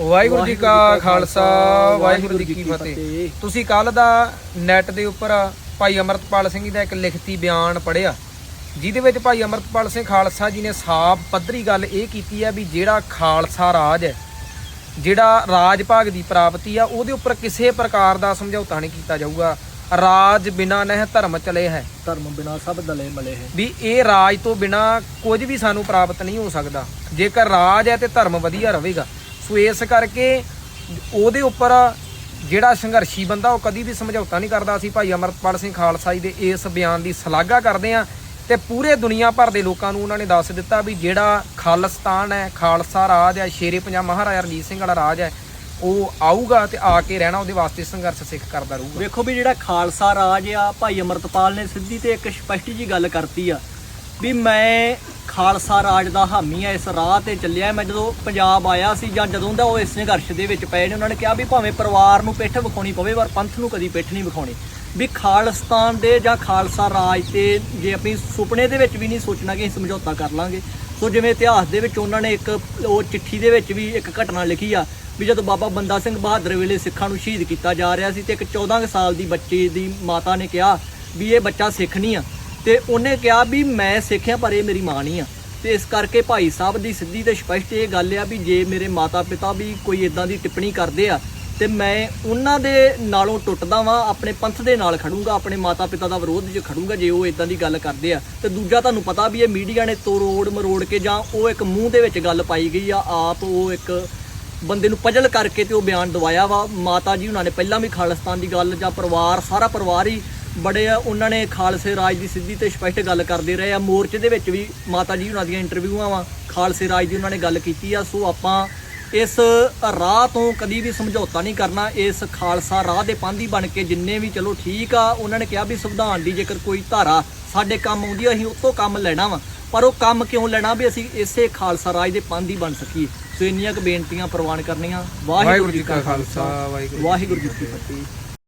ਵਾਹਿਗੁਰੂ ਜੀ ਕਾ ਖਾਲਸਾ ਵਾਹਿਗੁਰੂ ਜੀ ਕੀ ਫਤਿਹ। ਤੁਸੀਂ ਕੱਲ ਦਾ ਨੈਟ ਦੇ ਉੱਪਰ ਭਾਈ ਅਮਰਤਪਾਲ ਸਿੰਘ ਜੀ ਦਾ ਇੱਕ ਲਿਖਤੀ ਬਿਆਨ ਪੜਿਆ ਜਿਹਦੇ ਵਿੱਚ ਭਾਈ ਅਮਰਤਪਾਲ ਸਿੰਘ ਖਾਲਸਾ ਜੀ ਨੇ ਸਾਫ਼ ਪੱਧਰੀ ਗੱਲ ਇਹ ਕੀਤੀ ਹੈ ਵੀ ਜਿਹੜਾ ਖਾਲਸਾ ਰਾਜ ਹੈ ਜਿਹੜਾ ਰਾਜ ਭਾਗ ਦੀ ਪ੍ਰਾਪਤੀ ਆ ਉਹਦੇ ਉੱਪਰ ਕਿਸੇ ਪ੍ਰਕਾਰ ਦਾ ਸਮਝੌਤਾ ਨਹੀਂ ਕੀਤਾ ਜਾਊਗਾ। ਰਾਜ ਬਿਨਾ ਨਹਿ ਧਰਮ ਚਲੇ ਹੈ। ਧਰਮ ਬਿਨਾ ਸਭ ਦਲੇ ਮਲੇ ਹੈ। ਵੀ ਇਹ ਰਾਜ ਤੋਂ ਬਿਨਾ ਕੁਝ ਵੀ ਸਾਨੂੰ ਪ੍ਰਾਪਤ ਨਹੀਂ ਹੋ ਸਕਦਾ। ਜੇਕਰ ਰਾਜ ਹੈ ਤੇ ਧਰਮ ਵਧੀਆ ਰਹੇਗਾ। ਸੋ ਇਸ ਕਰਕੇ ਉਹਦੇ ਉੱਪਰ ਜਿਹੜਾ ਸੰਘਰਸ਼ੀ ਬੰਦਾ ਉਹ ਕਦੀ ਵੀ ਸਮਝੌਤਾ ਨਹੀਂ ਕਰਦਾ। ਅਸੀਂ ਭਾਈ ਅਮਰਤਪਾਲ ਸਿੰਘ ਖਾਲਸਾ ਜੀ ਦੇ ਇਸ ਬਿਆਨ ਦੀ ਸ਼ਲਾਘਾ ਕਰਦੇ ਹਾਂ ਤੇ ਪੂਰੇ ਦੁਨੀਆ ਭਰ ਦੇ ਲੋਕਾਂ ਨੂੰ ਉਹਨਾਂ ਨੇ ਦੱਸ ਦਿੱਤਾ ਵੀ ਜਿਹੜਾ ਖਾਲਸਤਾਨ ਹੈ, ਖਾਲਸਾ ਰਾਜ ਹੈ, ਸ਼ੇਰੇ ਪੰਜਾਬ ਮਹਾਰਾਜਾ ਰਣਜੀਤ ਸਿੰਘ ਵਾਲਾ ਰਾਜ ਹੈ, ਉਹ ਆਊਗਾ ਤੇ ਆ ਕੇ ਰਹਿਣਾ ਉਹਦੇ ਵਾਸਤੇ ਸੰਘਰਸ਼ ਸਿੱਖ ਕਰਦਾ ਰਹੂਗਾ। ਵੇਖੋ ਵੀ ਜਿਹੜਾ ਖਾਲਸਾ ਰਾਜ ਆ, ਭਾਈ ਅਮਰਤਪਾਲ ਨੇ ਸਿੱਧੀ ਤੇ ਇੱਕ ਸਪਸ਼ਟ ਜੀ ਗੱਲ ਕਰਤੀ ਆ ਵੀ ਮੈਂ ਖਾਲਸਾ ਰਾਜ ਦਾ ਹਾਮੀ ਆ, ਇਸ ਰਾਹ ਤੇ ਚੱਲਿਆ ਮੈਂ ਜਦੋਂ ਪੰਜਾਬ ਆਇਆ ਸੀ ਜਾਂ ਜਦੋਂ ਦਾ ਉਹ ਇਸ ਸੰਘਰਸ਼ ਦੇ ਵਿੱਚ ਪਏ ਨੇ, ਉਹਨਾਂ ਨੇ ਕਿਹਾ ਵੀ ਭਾਵੇਂ ਪਰਿਵਾਰ ਨੂੰ ਪਿੱਠ ਵਿਖਾਉਣੀ ਪਵੇ, ਪਰ ਪੰਥ ਨੂੰ ਕਦੀ ਪਿੱਠ ਨਹੀਂ ਵਿਖਾਉਣੀ। ਵੀ ਖਾਲਸਤਾਨ ਦੇ ਜਾਂ ਖਾਲਸਾ ਰਾਜ ਤੇ ਜੇ ਆਪਣੀ ਸੁਪਨੇ ਦੇ ਵਿੱਚ ਵੀ ਨਹੀਂ ਸੋਚਣਾ ਕਿ ਅਸੀਂ ਸਮਝੌਤਾ ਕਰ ਲਾਂਗੇ। ਸੋ ਜਿਵੇਂ ਇਤਿਹਾਸ ਦੇ ਵਿੱਚ ਉਹਨਾਂ ਨੇ ਇੱਕ, ਉਹ ਚਿੱਠੀ ਦੇ ਵਿੱਚ ਵੀ ਇੱਕ ਘਟਨਾ ਲਿਖੀ ਆ, ਵੀ ਜਦੋਂ ਬਾਬਾ ਬੰਦਾ ਸਿੰਘ ਬਹਾਦਰ ਵੇਲੇ ਸਿੱਖਾਂ ਨੂੰ ਸ਼ਹੀਦ ਕੀਤਾ ਜਾ ਰਿਹਾ ਸੀ ਤੇ ਇੱਕ 14 ਕੁ ਸਾਲ ਦੀ ਬੱਚੀ ਦੀ ਮਾਤਾ ਨੇ ਕਿਹਾ ਵੀ ਇਹ ਬੱਚਾ ਸਿੱਖ ਨਹੀਂ ਆ। ਤੇ ਉਹਨੇ ਕਿਹਾ ਵੀ ਮੈਂ ਸਿੱਖਿਆ ਪਰ ਇਹ ਮੇਰੀ ਮਾਂ ਨਹੀਂ ਆ। ਤੇ ਇਸ ਕਰਕੇ ਭਾਈ ਸਾਹਿਬ ਦੀ ਸਿੱਧੀ ਤੇ ਸਪਸ਼ਟ ਇਹ ਗੱਲ ਆ ਵੀ ਜੇ ਮੇਰੇ ਮਾਤਾ ਪਿਤਾ ਵੀ ਕੋਈ ਇਦਾਂ ਦੀ ਟਿੱਪਣੀ ਕਰਦੇ ਆ, ਤੇ ਮੈਂ ਉਹਨਾਂ ਦੇ ਨਾਲੋਂ ਟੁੱਟਦਾ ਵਾਂ, ਆਪਣੇ ਪੰਥ ਦੇ ਨਾਲ ਖੜੂੰਗਾ, ਆਪਣੇ ਮਾਤਾ ਪਿਤਾ ਦਾ ਵਿਰੋਧ 'ਚ ਖੜੂੰਗਾ ਜੇ ਉਹ ਇਦਾਂ ਦੀ ਗੱਲ ਕਰਦੇ ਆ। ਤੇ ਦੂਜਾ ਤੁਹਾਨੂੰ ਪਤਾ ਵੀ ਇਹ ਮੀਡੀਆ ਨੇ ਤੋਰੋੜ ਮਰੋੜ ਕੇ ਜਾਂ ਉਹ ਇੱਕ ਮੂੰਹ ਦੇ ਵਿੱਚ ਗੱਲ ਪਾਈ ਗਈ ਆ, ਆਪ ਉਹ ਇੱਕ ਬੰਦੇ ਨੂੰ ਪਜਲ ਕਰਕੇ ਤੇ ਉਹ ਬਿਆਨ ਦਵਾਇਆ ਵਾ। ਮਾਤਾ ਜੀ ਉਹਨਾਂ ਨੇ ਪਹਿਲਾਂ ਵੀ ਖਾਲਿਸਤਾਨ ਦੀ ਗੱਲ ਜਾਂ ਪਰਿਵਾਰ, ਸਾਰਾ ਪਰਿਵਾਰ ਹੀ ਬੜੇ ਆ ਉਹਨਾਂ ਨੇ ਖਾਲਸੇ ਰਾਜ ਦੀ ਸਿੱਧੀ ਤੇ ਸਪਸ਼ਟ ਗੱਲ ਕਰਦੇ ਰਹੇ ਆ। ਮੋਰਚੇ ਦੇ ਵਿੱਚ ਵੀ ਮਾਤਾ ਜੀ ਉਹਨਾਂ ਦੀਆਂ ਇੰਟਰਵਿਊਆਂ ਵਾ। ਖਾਲਸੇ ਰਾਜ ਦੀ ਉਹਨਾਂ ਨੇ ਗੱਲ ਕੀਤੀ ਆ। ਸੋ ਆਪਾਂ ਇਸ ਰਾਹ ਤੋਂ ਕਦੀ ਵੀ ਸਮਝੌਤਾ ਨਹੀਂ ਕਰਨਾ। ਇਸ ਖਾਲਸਾ ਰਾਹ ਦੇ ਪਾਂਧੀ ਬਣ ਕੇ ਜਿੰਨੇ ਵੀ ਚਲੋ ਠੀਕ ਆ ਉਹਨਾਂ ਨੇ ਕਿਹਾ ਵੀ ਸੰਵਿਧਾਨ ਦੀ ਜੇਕਰ ਕੋਈ ਧਾਰਾ ਸਾਡੇ ਕੰਮ ਆਉਂਦੀ ਆ ਅਸੀਂ ਉਹ ਤੋਂ ਕੰਮ ਲੈਣਾ ਵਾ। ਪਰ ਉਹ ਕੰਮ ਕਿਉਂ ਲੈਣਾ ਵੀ ਅਸੀਂ ਇਸੇ ਖਾਲਸਾ ਰਾਜ ਦੇ ਪਾਂਧੀ ਬਣ ਸਕੀਏ? ਸੋ ਇੰਨੀਆਂ ਕੁ ਬੇਨਤੀਆਂ ਪ੍ਰਵਾਨ ਕਰਨੀਆਂ। ਵਾਹਿਗੁਰੂ ਜੀ ਕਾ ਖਾਲਸਾ। ਵਾਹਿਗੁਰੂ ਜੀ ਕੀ ਫਤਿਹ।